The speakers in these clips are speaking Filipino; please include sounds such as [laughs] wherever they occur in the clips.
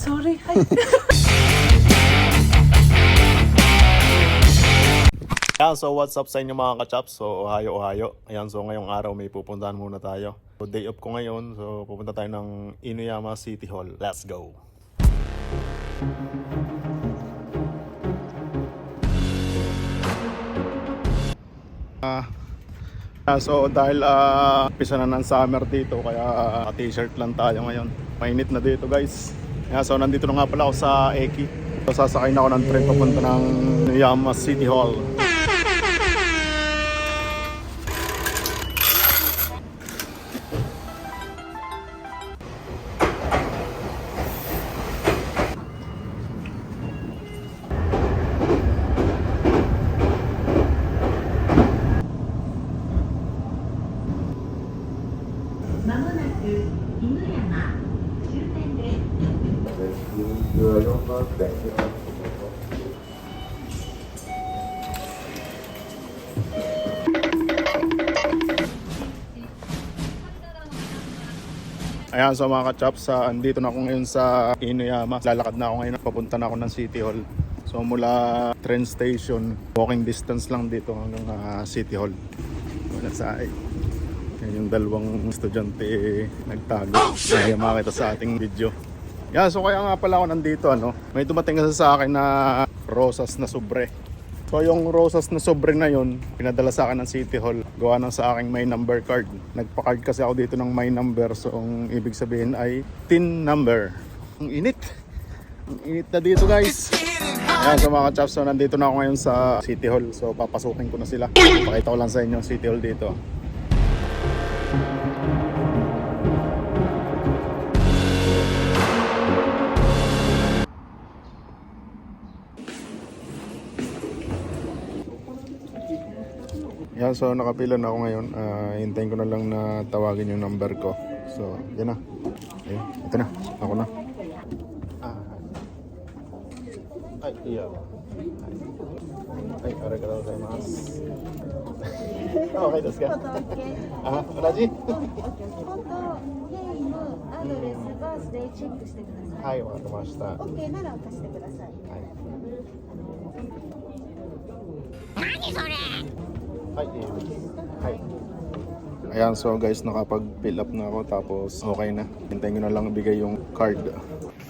Sorry. Ayan, [laughs] so what's up sa inyo mga kachaps? So, ohayo, ohayo. Ayan, so ngayong araw may pupuntahan muna tayo. So, day off ko ngayon. So, pupunta tayo ng Inuyama City Hall. Let's go! Ah, ah, so dahil ah pisa na ng summer dito kaya ah, t-shirt lang tayo ngayon. Mainit na dito guys. Kaya so nandito na nga pala ako sa Eki. So sasakay na ako ng train papunta ng Inuyama City Hall. Ayan, so mga kachaps, sa andito na ako ngayon sa Inuyama. Lalakad na ako ngayon, papunta na ako ng City Hall. So mula train station, walking distance lang dito hanggang ah, City Hall. Wala sa ay. Yan yung dalawang estudyante eh, nagtago. Kaya makita sa ating video. Yan, so kaya nga pala ako nandito, ano, may dumating kasi sa akin na rosas na sobre. So yung rosas na sobre na yon, pinadala sa akin ng City Hall. Gawa ng sa aking my number card. Nagpa-card kasi ako dito ng my number. So ang ibig sabihin ay tin number. Ang init. Ang init na dito guys. Ayan, so mga chaps, so nandito na ako ngayon sa City Hall. So papasukin ko na sila. Pakita ko lang sa inyo ang City Hall dito. So nakapila na ako ngayon. Uh, hintayin ko na lang na tawagin yung number ko. So yan na. Ayun, ito na. Ako na. Ah. Ay, iya. Ay, aray ka daw [laughs] mm-hmm. sa mas. okay, das ka. ah, Raji? アドレスバースでチェックしてください。はい、わかりました。OK なら渡してください。はい。何それ Ayan, so guys, nakapag-fill up na ako tapos okay na. Hintayin ko na lang ibigay yung card.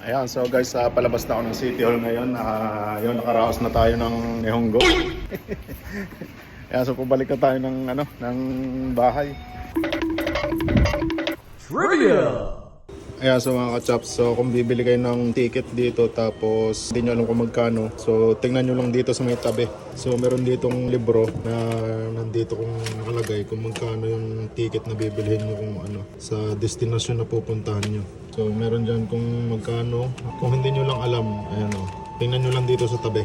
Ayan, so guys, sa palabas na ako ng City Hall ngayon. Uh, yun, nakaraos na tayo ng Nihongo. [laughs] Ayan, so pabalik na tayo ng, ano, ng bahay. Ayan, so mga kachaps, so kung bibili kayo ng ticket dito tapos hindi nyo alam kung magkano, so tingnan nyo lang dito sa may tabi. So meron ditong libro na nandito kung nakalagay kung magkano yung ticket na bibilhin nyo kung ano sa destinasyon na pupuntahan nyo. So meron dyan kung magkano, kung hindi nyo lang alam, ayan o, tingnan nyo lang dito sa tabi.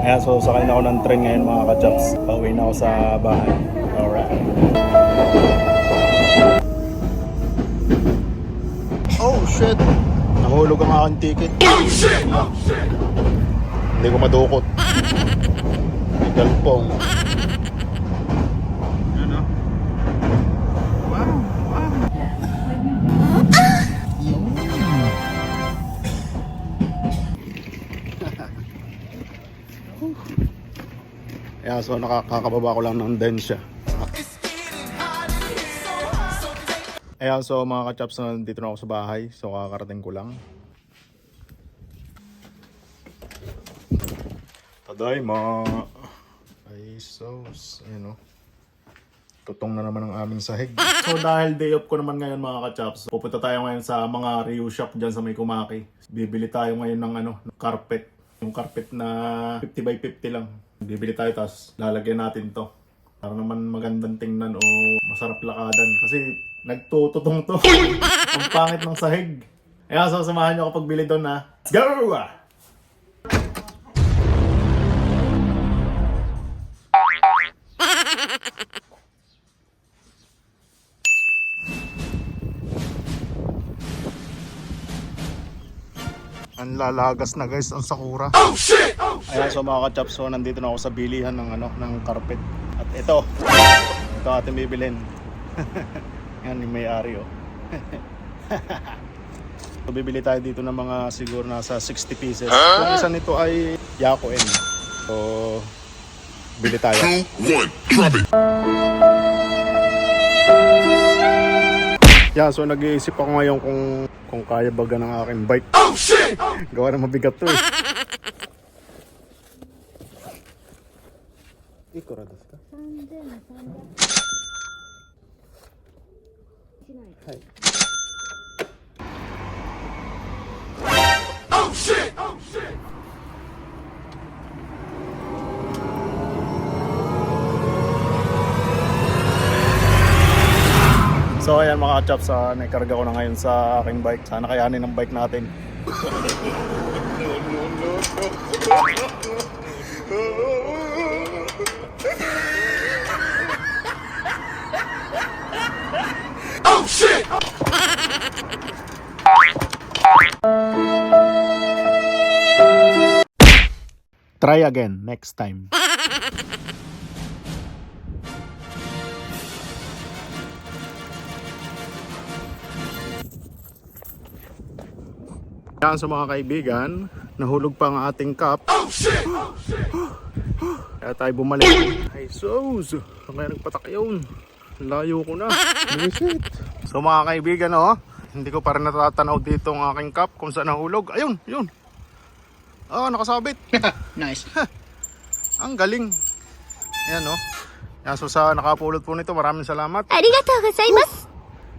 Ayan, so sakay na ako ng train ngayon mga kachaps. Pauwi na ako sa bahay. Alright. Oh shit! Nahulog ang aking ticket. Oh shit! Hindi ko madukot. May galpong. Ano? Wow! Wow! [laughs] Yun. Yeah, so nakakababa ko lang ng densya. Ayan, so mga kachaps, nandito na ako sa bahay. So kakarating ko lang. Tadayma! Ay, sos. Ayan o. Tutong na naman ang aming sahig. [laughs] So dahil day off ko naman ngayon mga kachaps, pupunta tayo ngayon sa mga Ryu shop dyan sa may Kumaki. Bibili tayo ngayon ng ano, ng carpet. Yung carpet na 50 by 50 lang. Bibili tayo tapos lalagyan natin to. Para naman magandang tingnan o masarap lakadan. Kasi nagtututong to. [laughs] Ang pangit ng sahig. Kaya so samahan nyo ako pagbili doon na. Let's go! Ang lalagas na guys, ang sakura. Oh shit! Oh shit! Ayan, so mga kachaps, so nandito na ako sa bilihan ng ano, ng carpet. Ito, Ito ating bibilin. [laughs] Yan yung may-ari oh. [laughs] so, bibili tayo dito ng mga siguro nasa 60 pieces. Yung isa nito ay Yako N. So, bili tayo. One, drop it. Yeah, so nag-iisip ako ngayon kung kung kaya baga ng aking bike. Oh shit! Gawa na mabigat to eh. [laughs] Desu はい。Oh shit! Oh shit! So ayan mga kachaps, uh, ah, naikarga ko na ngayon sa aking bike. Sana kayanin ang bike natin. no, no, no, no. Shit! Try again next time. Yan sa mga kaibigan, nahulog pa ang ating cup. Oh shit! Kaya tayo bumalik. Ay sus, kaya nagpatak yun. Layo ko na. [laughs] Visit. So mga kaibigan oh, hindi ko pa rin natatanaw dito ang aking cup kung saan nahulog. Ayun, yun. Oh, nakasabit. [laughs] nice. Ang galing. Ayan oh. Yan, so sa nakapulot po nito, maraming salamat. Arigatou gozaimasu.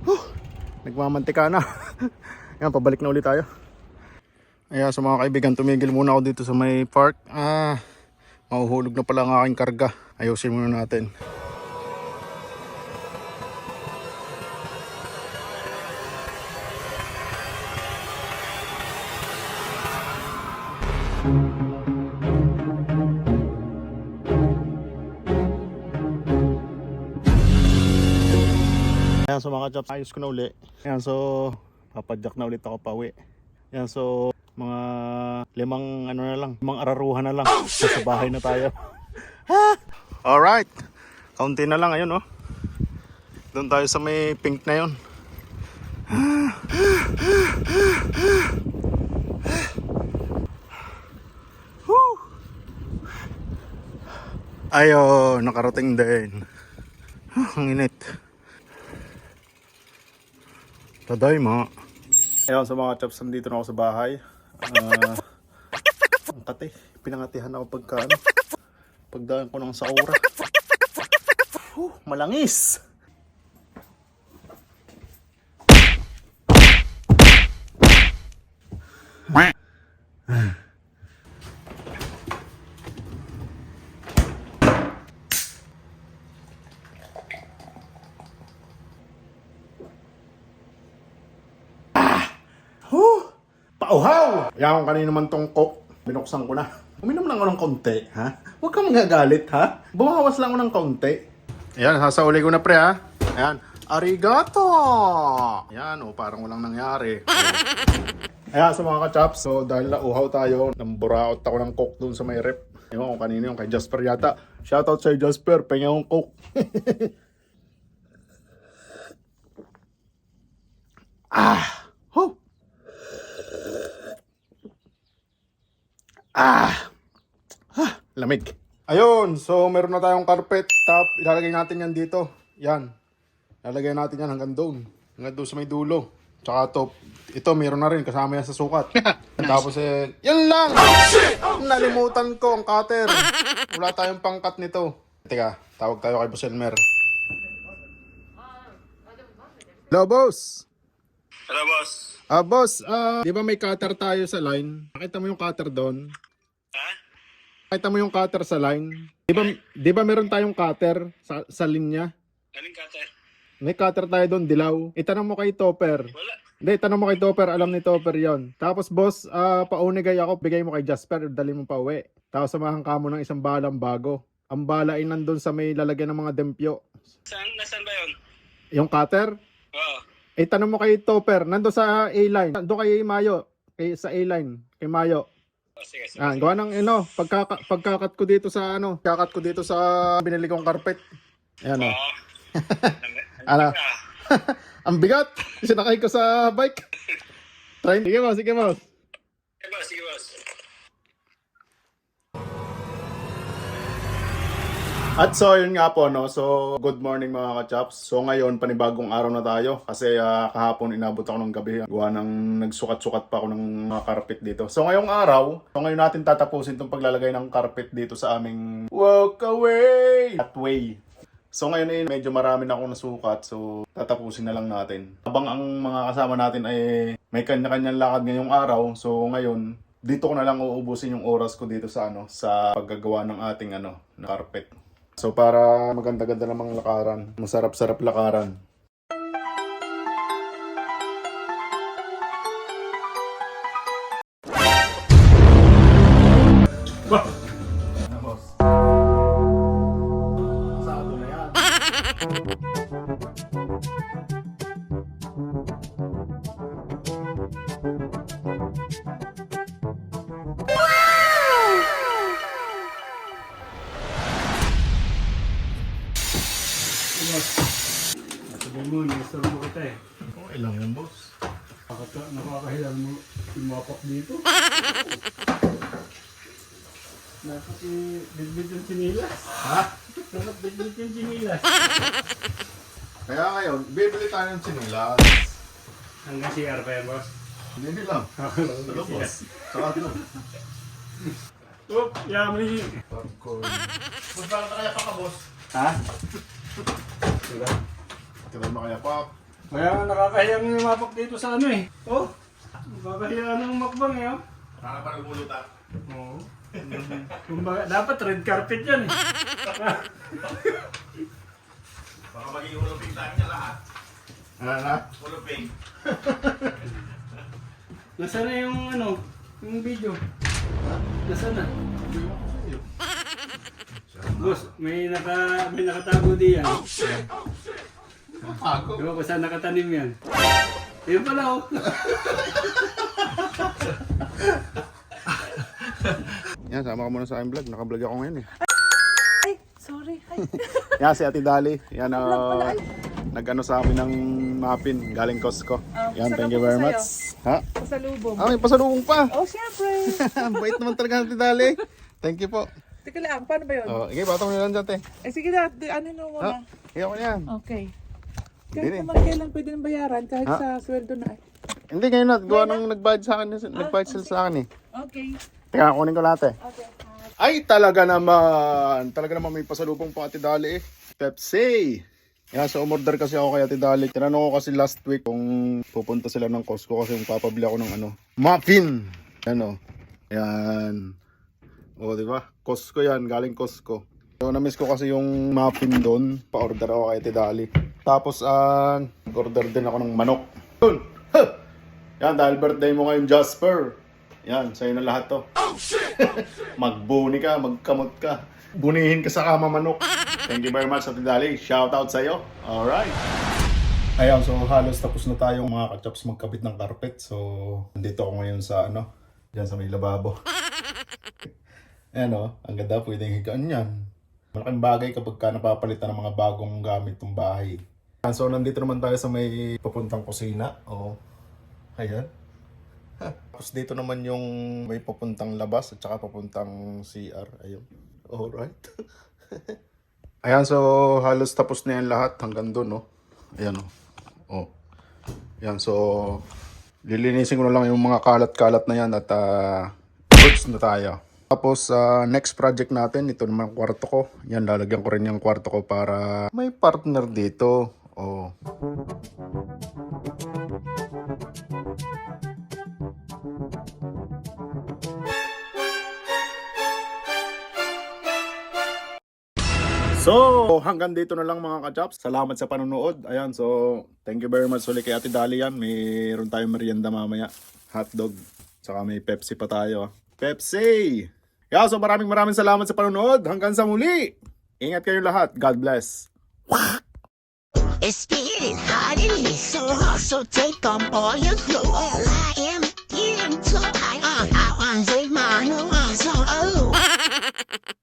Huh, huh, nagmamantika na. [laughs] Yan, pabalik na ulit tayo. Ayan, so mga kaibigan, tumigil muna ako dito sa may park. Ah, mahuhulog na pala ang aking karga. Ayusin muna natin. So mga chaps, ayos ko na uli. Ayan, so papadyak na ulit ako pa uwi. Ayan, so mga limang ano na lang, limang araruhan na lang. Sa bahay na tayo. [laughs] Alright. Kaunti na lang, ayun oh. Doon tayo sa may pink na. Woo! Ayo, nakarating din. Ang init. Tadayma. Ayun sa mga chaps, nandito na ako sa bahay. Ah, ang kate, pinangatihan ako pagka ano, pagdaan ko ng saura. Whew, malangis! Yan kung kanino man tong coke, binuksan ko na. Uminom lang ako ng konti, ha? Huwag kang magagalit, ha? Bumawas lang ako ng konti. Ayan, sasauli ko na pre, ha? Ayan, arigato! Ayan, oh, parang walang nangyari. Ayan, sa mga kachaps, so dahil nauhaw tayo, namburaot ako ng coke dun sa may rep. Ewan kung kanino yung kay Jasper yata. Shoutout sa'yo Jasper, pengen akong coke. [laughs] ah! Ah! Ah, lamig. Ayun, so meron na tayong carpet. Tap, ilalagay natin yan dito. Yan. Ilalagay natin yan hanggang doon. Hanggang doon sa may dulo. Tsaka to, ito meron na rin kasama yan sa sukat. [laughs] Tapos eh, yan lang! Nalimutan ko ang cutter. [laughs] Wala tayong pangkat nito. Teka, tawag tayo kay Boss Elmer. Hello, boss! Hello, boss. Ah, boss, ah, di ba may cutter tayo sa line? Nakita mo yung cutter doon? Ha? Nakita mo yung cutter sa line? Di ba, di ba meron tayong cutter sa, sa linya? Galing cutter. May cutter tayo doon, dilaw. Itanong mo kay Topper. Wala. Hindi, tanong mo kay Topper, alam ni Topper yon. Tapos boss, ah, paunigay ako, bigay mo kay Jasper, dali mo pa uwi. Tapos samahan ka mo ng isang balang bago. Ang bala ay nandun sa may lalagyan ng mga dempyo. Saan, nasaan ba yun? Yung cutter, Oo. Eh tanong mo kay Topper, nandun sa A-line. Nandun kay Mayo, kay, sa A-line, kay Mayo. Oh, sige, sige. Ah, gawa ng ano, pagkaka, pagkakat ko dito sa ano, pagkakat ko dito sa binili kong carpet. Ayan oh. Ano? [laughs] [laughs] Ang bigat! Sinakay ko sa bike. [laughs] Try. Sige boss, sige boss. Sige boss, sige boss. At so, yun nga po, no? So, good morning mga kachaps. So, ngayon, panibagong araw na tayo. Kasi ah, kahapon inabot ako ng gabi. Gawa ng nagsukat-sukat pa ako ng mga carpet dito. So, ngayong araw, so ngayon natin tatapusin itong paglalagay ng carpet dito sa aming walk away at way. So, ngayon eh, medyo marami na akong nasukat. So, tatapusin na lang natin. Habang ang mga kasama natin ay may kanya-kanyang lakad ngayong araw. So, ngayon, dito ko na lang uubusin yung oras ko dito sa ano sa paggagawa ng ating ano carpet. So para maganda-ganda namang lakaran, masarap-sarap lakaran. Sabi mo, nistor mo kita eh. Okay lang yan, boss. Nakaka nakakahilang mo lumapak dito. Dapat i-bidbid yung sinilas. Ha? Dapat bidbid yung sinilas. Kaya ngayon, bibili tayo ng sinilas. Hanggang CR pa yan, boss. Hindi lang. [laughs] Ano, boss? Saka ano? Oh, yaman yun. Popcorn. Boss, bakit kaya pa ka, boss? Ha? [laughs] Diba? Tignan mo kaya pa. Kaya nga nakakahiyang lumapak dito sa ano eh. Oh, nakakahiyang ng makbang eh. oh. Para pa nagmulutan. Oo. Kumbaga, dapat red carpet yan eh. Baka maging uluping tayo niya lahat. Ano na? Uluping. Nasaan na yung ano, yung video? Nasaan na? Boss, may naka may nakatago diyan. Ako. Di ba kung saan nakatanim yan? Ayun pala oh. [laughs] Yan, sama ka muna sa aking vlog. Naka-vlog ako ngayon eh. Ay, sorry. Ay, [laughs] Yan, si Ate Dali. Yan, uh, nag-ano sa amin ng muffin. Galing Costco. Ah, Yan, thank you very much. Ha? pasalubong. Ah, may pasalubong pa. Oh, syempre. [laughs] Bait naman talaga Ate Dali. Thank you po. Teka lang, paano ba yun? Oh, okay, batong nyo lang dyan, te. Eh, sige na, di- ano na muna. Ha? Hiya ko yan. Okay. Hindi Kahit rin. naman kailan pwede nang bayaran, kahit Ha? sa sweldo na. Hindi, ngayon na. Gawa nung nag-bayad sa akin. Nag-bayad sila sa akin eh. Okay. Teka, kunin ko lahat eh. Okay. Ay, talaga naman. Talaga naman may pasalubong pang Ate Dali eh. Pepsi. Yan, so umorder kasi ako kay Ate Dali. Tinanong ko kasi last week kung pupunta sila ng Costco kasi yung papabili ako ng ano, muffin. Yan o. O, di ba? Costco yan, galing Costco. So, na-miss ko kasi yung muffin doon. Pa-order ako kay Ate Dali. Tapos, ah, order din ako ng manok. Yun! Huh! Yan, dahil birthday mo ngayon, Jasper. Yan, sa'yo na lahat to. Magbuni ka, magkamot ka. Bunihin ka sa kama manok. Thank you very much, Ate Dali. Shout out sa'yo. Alright. Ayan, so halos tapos na tayong mga kachaps magkabit ng carpet. So, nandito ako ngayon sa ano, dyan sa may lababo. Ayan o, ang ganda, pwedeng higaan yan. Malaking bagay kapag ka napapalitan ng mga bagong gamit ng bahay. So, nandito naman tayo sa may papuntang kusina. O, ayan. Tapos dito naman yung may papuntang labas at saka papuntang CR. Ayun. Alright. [laughs] Ayan, so halos tapos na yan lahat hanggang doon, no? Ayan, oh. oh. Ayan, so lilinisin ko na lang yung mga kalat-kalat na yan at uh, na tayo. Tapos, sa next project natin, ito naman ang kwarto ko. Yan, lalagyan ko rin yung kwarto ko para may partner dito. Oh. So, hanggang dito na lang mga ka-chops. Salamat sa panonood. Ayan, so, thank you very much ulit kay Ate Dali yan. Mayroon tayong merienda mamaya. Hotdog. Saka may Pepsi pa tayo. Pepsi! Yeah, so maraming maraming salamat sa panonood. Hanggang sa muli. Ingat kayo lahat. God bless. In here, so hot, so take off all your clothes. I am getting too high. Uh, I want to my new so oh.